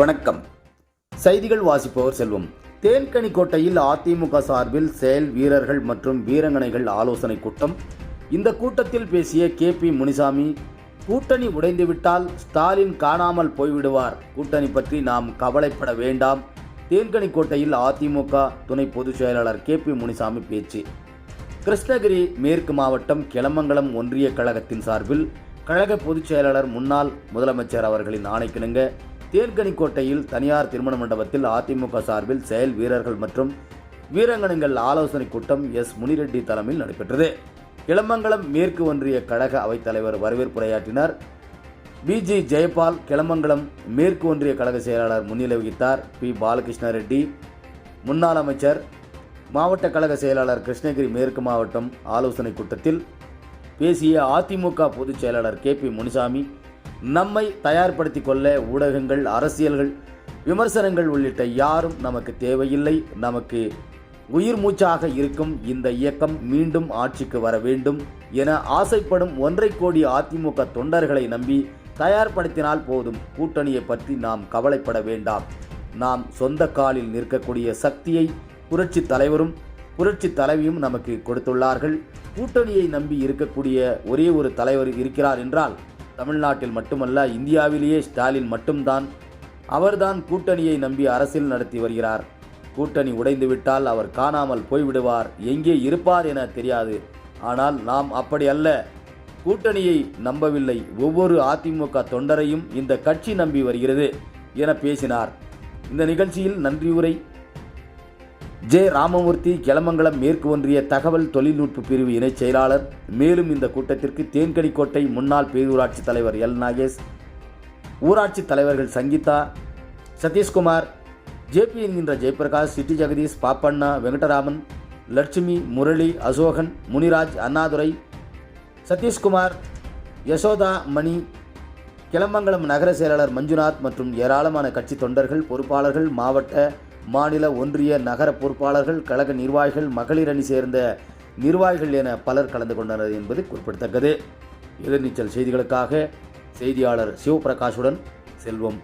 வணக்கம். செய்திகள் வாசிப்பவர் செல்வம். தேன்கனிக்கோட்டையில் அதிமுக சார்பில் செயல் வீரர்கள் மற்றும் வீரங்கனைகள் ஆலோசனை கூட்டம். இந்த கூட்டத்தில் பேசிய கே பி முனிசாமி கூட்டணி உடைந்துவிட்டால் ஸ்டாலின் காணாமல் போய்விடுவார். கூட்டணி பற்றி நாம் கவலைப்பட வேண்டாம். தேன்கனிக்கோட்டையில் அதிமுக துணை பொதுச் செயலாளர் கே பி முனிசாமி பேச்சு. கிருஷ்ணகிரி மேற்கு மாவட்டம் கிளமங்கலம் ஒன்றிய கழகத்தின் சார்பில் கழக பொதுச் செயலாளர் முன்னாள் முதலமைச்சர் அவர்களின் ஆணைக்கிணங்க தேன்கனிக்கோட்டையில் தனியார் திருமண மண்டபத்தில் அதிமுக சார்பில் செயல் வீரர்கள் மற்றும் வீராங்கனைகள் ஆலோசனை கூட்டம் எஸ் முனிரெட்டி தலைமையில் நடைபெற்றது. கிளமங்கலம் மேற்கு ஒன்றிய கழக அவைத்தலைவர் வரவேற்புரையாற்றினார். பிஜி ஜெயபால் கிளமங்கலம் மேற்கு ஒன்றிய கழக செயலாளர் முன்னிலை வகித்தார். பி. பாலகிருஷ்ண ரெட்டி முன்னாள் அமைச்சர் மாவட்ட கழக செயலாளர் கிருஷ்ணகிரி மேற்கு மாவட்டம் ஆலோசனை கூட்டத்தில் பேசிய அதிமுக பொதுச் செயலாளர் கே. பி. முனிசாமி நம்மை தயார்படுத்திக் கொள்ள ஊடகங்கள் அரசியல்கள் விமர்சனங்கள் உள்ளிட்ட யாரும் நமக்கு தேவையில்லை. நமக்கு உயிர் மூச்சாக இருக்கும் இந்த இயக்கம் மீண்டும் ஆட்சிக்கு வர வேண்டும் என ஆசைப்படும் ஒன்றை கோடி அதிமுக தொண்டர்களை நம்பி தயார்படுத்தினால் போதும். கூட்டணியை பற்றி நாம் கவலைப்பட வேண்டாம். நாம் சொந்த காலில் நிற்கக்கூடிய சக்தியை புரட்சி தலைவரும் புரட்சி தலைவியும் நமக்கு கொடுத்துள்ளார்கள். கூட்டணியை நம்பி இருக்கக்கூடிய ஒரே ஒரு தலைவர் இருக்கிறார் என்றால் தமிழ்நாட்டில் மட்டுமல்ல இந்தியாவிலேயே ஸ்டாலின் மட்டும்தான். அவர்தான் கூட்டணியை நம்பி அரசியல் நடத்தி வருகிறார். கூட்டணி உடைந்துவிட்டால் அவர் காணாமல் போய்விடுவார். எங்கே இருப்பார் என தெரியாது. ஆனால் நாம் அப்படி அல்ல. கூட்டணியை நம்பவில்லை. ஒவ்வொரு அதிமுக தொண்டரையும் இந்த கட்சி நம்பி வருகிறது என பேசினார். இந்த நிகழ்ச்சியில் நன்றியுரை ஜே. ராமமூர்த்தி கிளமங்கலம் மேற்கு ஒன்றிய தகவல் தொழில்நுட்ப பிரிவு இணைச் செயலாளர். மேலும் இந்த கூட்டத்திற்கு தேன்கனிக்கோட்டை முன்னாள் பேரூராட்சி தலைவர் எல். நாகேஷ் ஊராட்சி தலைவர்கள் சங்கீதா சதீஷ்குமார் ஜேபி என்கின்ற ஜெயபிரகாஷ் சிட்டி ஜெகதீஷ் பாப்பண்ணா வெங்கடராமன் லட்சுமி முரளி அசோகன் முனிராஜ் அண்ணாதுரை சதீஷ்குமார் யசோதா மணி கிளமங்கலம் நகர செயலாளர் மஞ்சுநாத் மற்றும் ஏராளமான கட்சி தொண்டர்கள் பொறுப்பாளர்கள் மாவட்ட மாநில ஒன்றிய நகர பொறுப்பாளர்கள் கழக நிர்வாகிகள் மகளிர் அணி சேர்ந்த நிர்வாகிகள் என பலர் கலந்து கொண்டனர் என்பது குறிப்பிடத்தக்கது. எதிர்நீச்சல் செய்திகளுக்காக செய்தியாளர் சிவபிரகாஷுடன் செல்வம்.